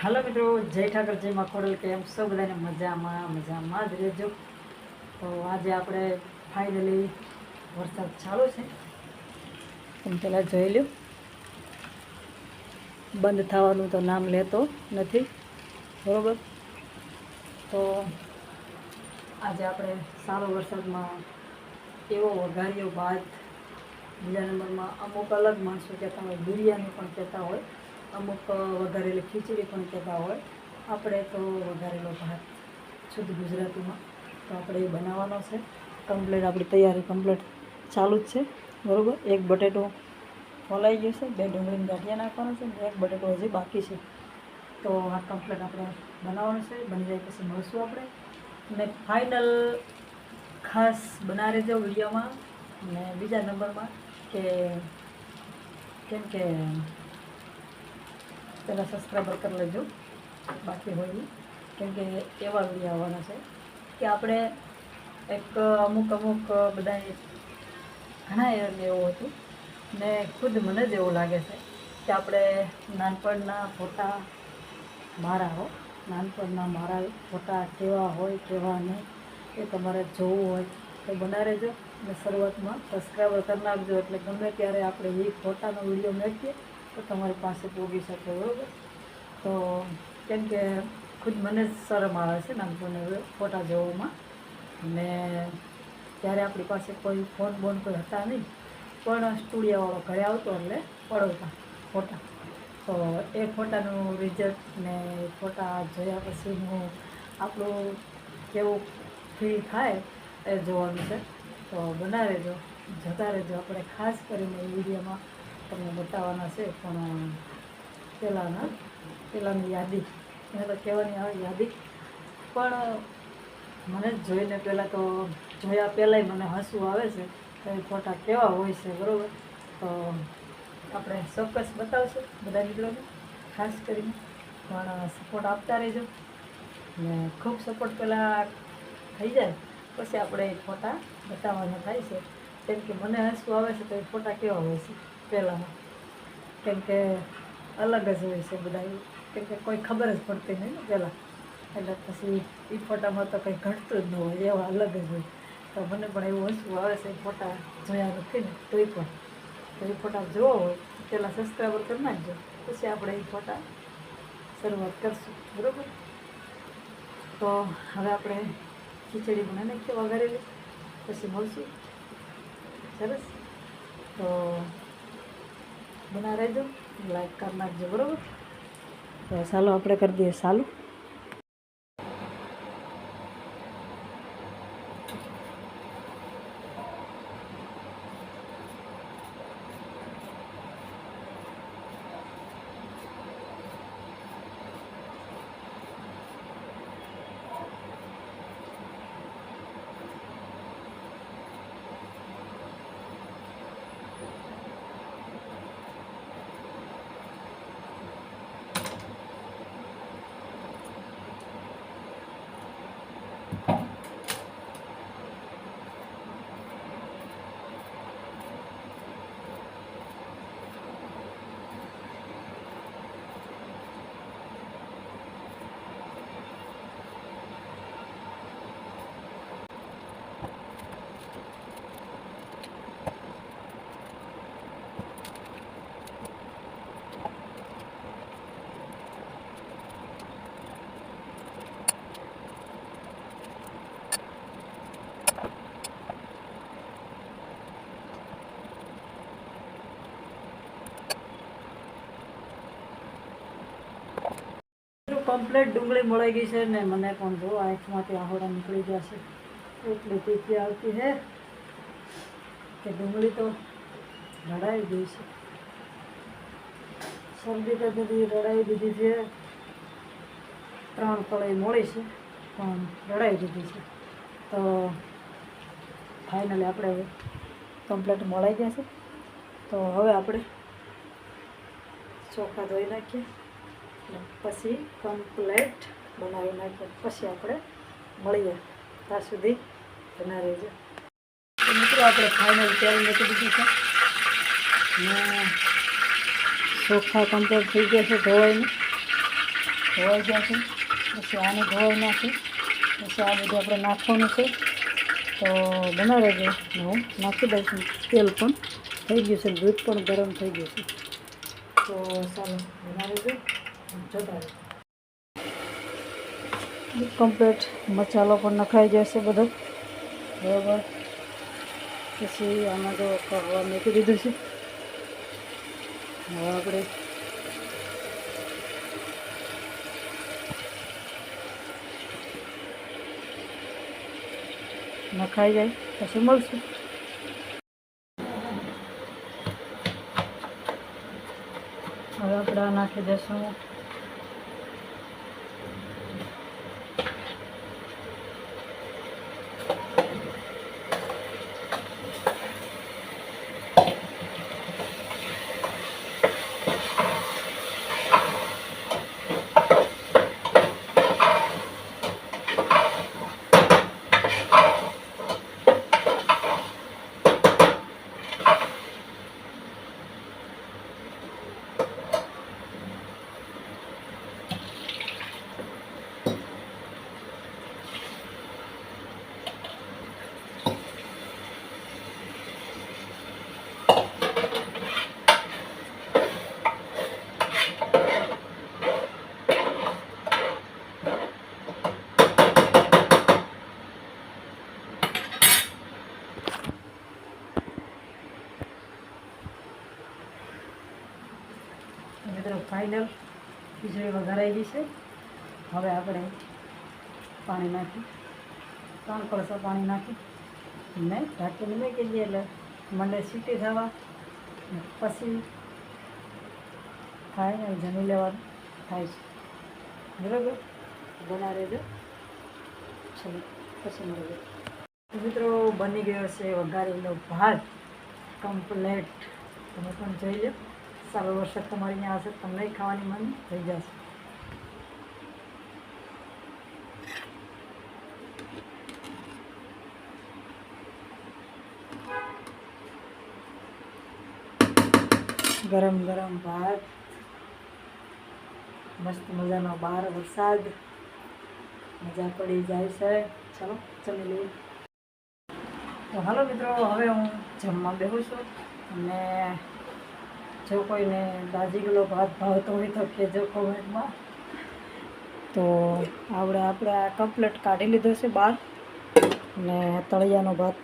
હાલો મિત્રો, જય ઠાકર, જય માખોડલ કેમ છો? બધાને મજામાં મજામાં જ રહેજો. તો આજે આપણે ફાઇનલી વરસાદ ચાલુ છે. તમે પહેલાં જોઈ લો બંધ થવાનું તો નામ લેતો નથી, બરાબર? તો આજે આપણે સારો વરસાદમાં એવો વઘાર્યો બાદ બીજા નંબરમાં અમુક અલગ માણસો કહેતા હોય દુરિયાનું પણ કહેતા હોય. અમુક વઘારેલી ખીચડી પણ કહેતા હોય. આપણે તો વઘારેલો ભાત શુદ્ધ ગુજરાતીમાં. તો આપણે એ બનાવવાનો છે. કમ્પ્લેટ આપણી તૈયારી કમ્પ્લેટ ચાલુ જ છે. બરાબર? એક બટેટો ફોલાઈ ગયું છે. બે ડુંગળીને ગાંઠિયા નાખવાનો છે અને એક બટેટો હજી બાકી છે. તો આ કમ્પ્લેટ આપણે બનાવવાનું છે. બની જાય પછી મળશું આપણે. અને ફાઇનલ ખાસ બના રહેજો વિડીયોમાં. અને બીજા નંબરમાં કે કેમ કે પહેલાં સબસ્ક્રાઈબર કરી લેજો. બાકી હોય. કેમ કે એવા વીડિયો આવવાના છે કે આપણે એક અમુક અમુક બધા ઘણા એવું હતું ને ખુદ મને જ એવું લાગે છે કે આપણે નાનપણના ફોટા મારા હો. નાનપણના મારા ફોટા કેવા હોય, કેવા નહીં, એ તમારે જોવું હોય તો બના રહેજો અને શરૂઆતમાં સબસ્ક્રાઈબર કરી નાખજો. એટલે ગમે ત્યારે આપણે એ ફોટાનો વીડિયો મેળવીએ તો તમારી પાસે પહોંચી શકે, બરાબર? તો કેમ કે ખુદ મને જ શરમ આવે છે નાનપણને ફોટા જોવામાં. ને ત્યારે આપણી પાસે કોઈ ફોન બોન કોઈ હતા નહીં. પણ સ્ટુડિયોવાળો ઘરે આવતો એટલે પડાવતા ફોટા. તો એ ફોટાનું રિઝલ્ટ ને ફોટા જોયા પછીનું આપણું કેવું ફીલ થાય એ જોવાનું છે. તો બના રહેજો જતા રહેજો. આપણે ખાસ કરીને એ વિડીયોમાં તમને બતાવવાના છે, પણ પહેલાંના પહેલાંની યાદી. એને તો કહેવાની આવે યાદી. પણ, મને જ જોઈને પહેલાં તો જોયા પહેલાંય મને હસવું આવે છે. તો એ ફોટા કેવા હોય છે, બરાબર? તો, આપણે ચોક્કસ બતાવશું બધા મિત્રોને, ખાસ કરીને. પણ સપોર્ટ આપતા રહેજો. ને ખૂબ સપોર્ટ પહેલાં થઈ જાય, પછી આપણે એ ફોટા બતાવવાના થાય છે. કેમ કે મને હસવું આવે છે તો એ ફોટા કેવા હોય છે? પહેલાંમાં કેમ કે અલગ જ હોય છે બધા. કેમ કે કોઈ ખબર જ પડતી નહીં ને પહેલાં. એટલે પછી એ ફોટામાં તો કંઈ ઘટતું જ ન હોય, એવા અલગ જ હોય. તો મને પણ એવું હસવું આવે છે ફોટા જોયા નથી ને, તોય પણ. એ ફોટા જોવો હોય, પહેલાં સબસ્ક્રાઈબર કરી નાખજો. પછી આપણે એ ફોટા શરૂઆત કરશું. બરાબર? તો હવે આપણે ખીચડી બનાવી નાખીએ વઘારેલી પછી મળશું. સરસ? તો બના રહેજો લાઈક કરી નાખજો તો ચાલો આપણે કરી દઈએ ચાલું. કમ્પ્લેટ ડુંગળી મળી ગઈ છે ને મને પણ જો આંખમાંથી આહોડા નીકળી ગયા છે. એટલી તીખી આવતી છે કે ડુંગળી તો રડાઈ ગઈ છે. શરદી તો બધી રડાઈ દીધી છે. ત્રણ કળાઈ મળી છે, પણ રડાઈ દીધી છે. તો ફાઇનલી આપણે કમ્પ્લેટ મળાઈ ગયા છે. તો હવે આપણે ચોખા ધોઈ નાખીએ. પછી કમ્પ્લેટ બનાવી નાખીએ. પછી આપણે મળીએ. ત્યાં સુધી બના રહેજો. મિત્રો, આપણે ફાઇનલ તેલ મૂકી દીધું છે. ને ચોખા કમ્પ્લીટ થઈ ગયા છે ધોવાઈને. ધોવાઈ ગયા છે. પછી આને ધોવાઈ નાખી. પછી આ બધું આપણે નાખવાનું છે. તો બના રહેજો. હું નાખી દઈશ. તેલ પણ થઈ ગયું છે. દૂધ પણ ગરમ થઈ ગયું છે. તો ચાલો, બના રહેજો રહેજો. કમ્પ્લીટ મસાલો પણ નખાઈ જશે બધો. બરાબર. પછી આમાં તો કરવા મૂકી દીધું છે. હવે આપણે નખાઈ જાય, પછી મળશું. હવે આપણે નાખી દઈશું મિત્રો ફાઇનલ ખીચડી વઘારાઈ ગઈ છે. હવે આપણે પાણી નાખી, ત્રણ કળશો પાણી નાખી. ને ઢાંકીને મૂકી દઈએ એટલે મને સીટી થવા પછી થાય ને જમી લેવાનું, થાય છે. બરાબર? બના રહેજો. ચલો, પછી મળીએ. મિત્રો, બની ગયો છે વઘારેલો ભાત કમ્પ્લેટ તમે પણ જોઈ લો. સારો વરસાદ તમારી ત્યાં આવશે તમને ખાવાની મન થઈ જશે. ગરમ ગરમ ભાત, મસ્ત મજાનો બહાર વરસાદ, મજા પડી જાય છે. ચાલો, જમી લઈએ. તો હાલો મિત્રો, હવે હું જમવા બેહું છું. અને જો કોઈને દાજીગલો ભાત ભાવતો હોય તો કહેજો કોમેન્ટમાં. તો આપણે આપણે આ કમ્પ્લેટ કાઢી લીધો છે બહાર અને તળિયાનો ભાત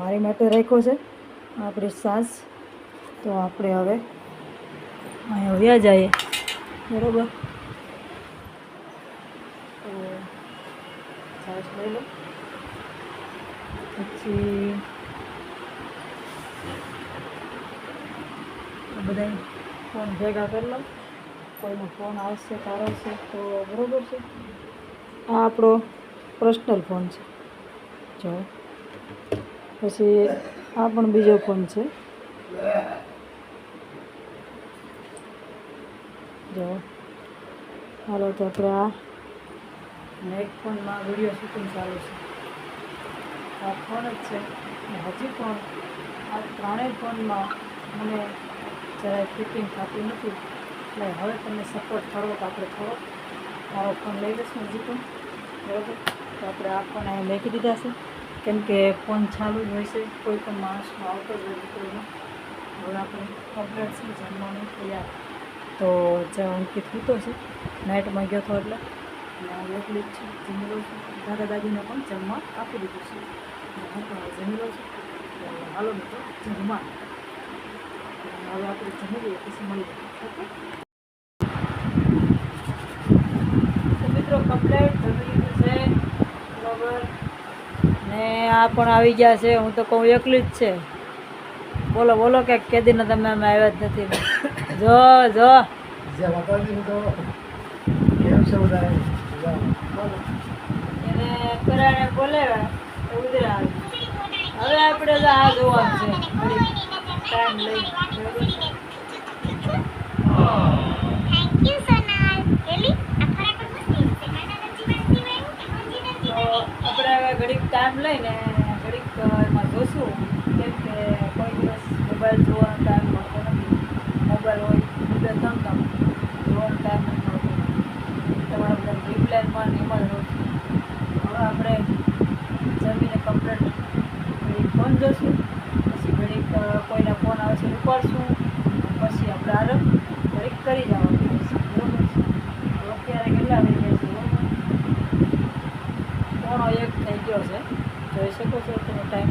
મારી માટે રાખ્યો છે, આપણી સાસ. તો આપણે હવે અહીંયા વ્યા જઈએ. બરાબર? તો સાસ લઈ લો. પછી બધા ફોન ભેગા કરી લો કોઈનો ફોન આવશે તારવશે તો બરાબર છે. આ આપણો પર્સનલ ફોન છે. જો. પછી આ પણ બીજો ફોન છે. જો. હાલો, તો આપણે આ એક ફોનમાં વીડિયો શૂટિંગ ચાલુ છે. આ ફોન જ છે. હજી પણ આ ત્રણેય ફોનમાં મને જરાય ફિટિંગ થતું નથી. એટલે હવે તમે સપોર્ટ કરો તો આપણે થોડો મારો ફોન લઈ લઈશું જીતું બરાબર? તો આપણે આ ફોન અહીંયા લખી દીધા છે. કેમ કે ફોન ચાલુ જ હોય છે. કોઈ પણ માણસનો આવતો જ હોય દીકરીનો હવે આપણે કમ્પ્લેટ છે જમવાનું તૈયાર તો જે અંકિત સૂતો છે નાઇટમાં ગયો હતો એટલે. અને એકલી જ છું. જમી લઉં દાદા દાદીને પણ જમવા આપી દીધું છે. હું પણ હવે જમી લઉં છું. હાલો મિત્રો, જમવા. હવે આપણે જમી લઈએ પછી મળી ઓકે? મિત્રો કમ્પ્લેટ જમી લીધું છે બરાબર. ને આ પણ આવી ગયા છે. હું તો કહું એકલી જ છે. બોલો બોલો કે કેદીને તમે અમે આવ્યા જ નથી. જો જો. બોલો એને પરાણે બોલાવ્યા તો હવે આપણે આ જોવાનું છે. ટાઈમ લઈ જીવન જીવન તો આપણે હવે ઘડીક ટાઈમ લઈને ઘડીક એમાં જોશું કેમ કે કોઈ દિવસ મોબાઈલ જોવાનો ટાઈમ મળતો નથી મોબાઈલ હોય બે ત્રણ કામ જોવાનો ટાઈમ નથી મળતો તમારે જ રહું હવે આપણે જમીને કમ્પ્લેટ ફોન જોશું પછી ઘડીક અ, કોઈના ફોન આવે છે ઉપાડશું પછી આપણે આરામ ઘડીક કરી જવાનું રહેશે. બરોબર છે તો અત્યારે કેટલા થઈ ગયા છે બરોબર પોણો એક થઈ ગયો છે જોઈ શકો છો તમે ટાઈમ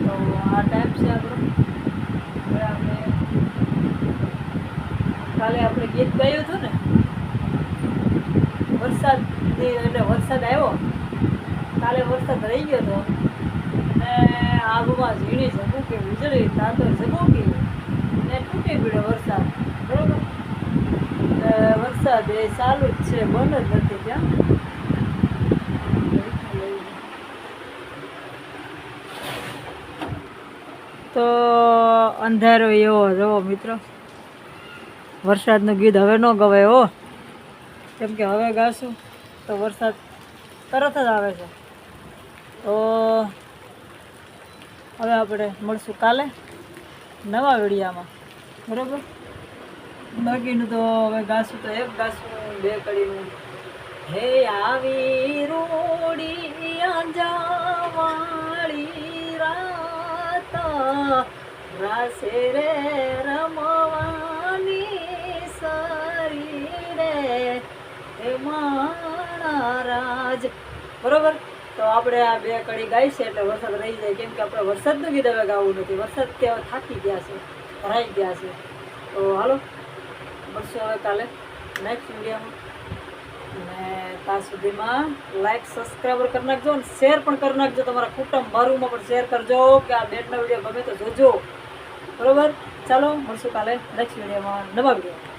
તો આ ટાઈમ છે આપણો હવે આપણે કાલે ગાયું હતું ને? વરસાદ એટલે વરસાદ આવ્યો. કાલે વરસાદ રહી ગયો હતો ને આગમાં ઝીણી ઝબૂકી, વીજળી, તાતો ઝબૂકી ને તૂટી પડ્યો વરસાદ. બરોબર? વરસાદ એ ચાલુ જ છે, બંધ જ નથી ત્યાં. તો અંધારો એવો જવો મિત્રો. વરસાદનું ગીત હવે ન ગવાય હો. કેમ કે હવે ગાશું તો વરસાદ તરત જ આવે છે. તો હવે આપણે મળશું કાલે નવા વિડીયામાં. બરાબર? બાકીનું તો હવે ગાશું તો એક ગાશું, બે કડીનું. હે આવી રોડી અંજાવાળી રાત. રાસે રે રમવાની સારી રે માણા રાજ. બરોબર? તો આપણે આ બે કડી ગાઈ છે એટલે વરસાદ રહી જાય. કેમ કે આપણે વરસાદનું ગીત હવે ગાવું નથી. વરસાદ કે હવે થાકી ગયા છે, ભરાઈ ગયા છે. તો હાલો, મળશું હવે કાલે. નેક્સ્ટ વિડીયોમાં અને ત્યાં સુધીમાં લાઈક સબસ્ક્રાઈબર કરી નાખજો અને શેર પણ કરી નાખજો તમારા કુટુંબ મારુંમાં પણ શેર કરજો કે આ બેટનો વીડિયો ગમે તો જોજો. બરોબર? ચાલો, મળશું કાલે. નેક્સ્ટ વિડીયોમાં નવા વીડિયો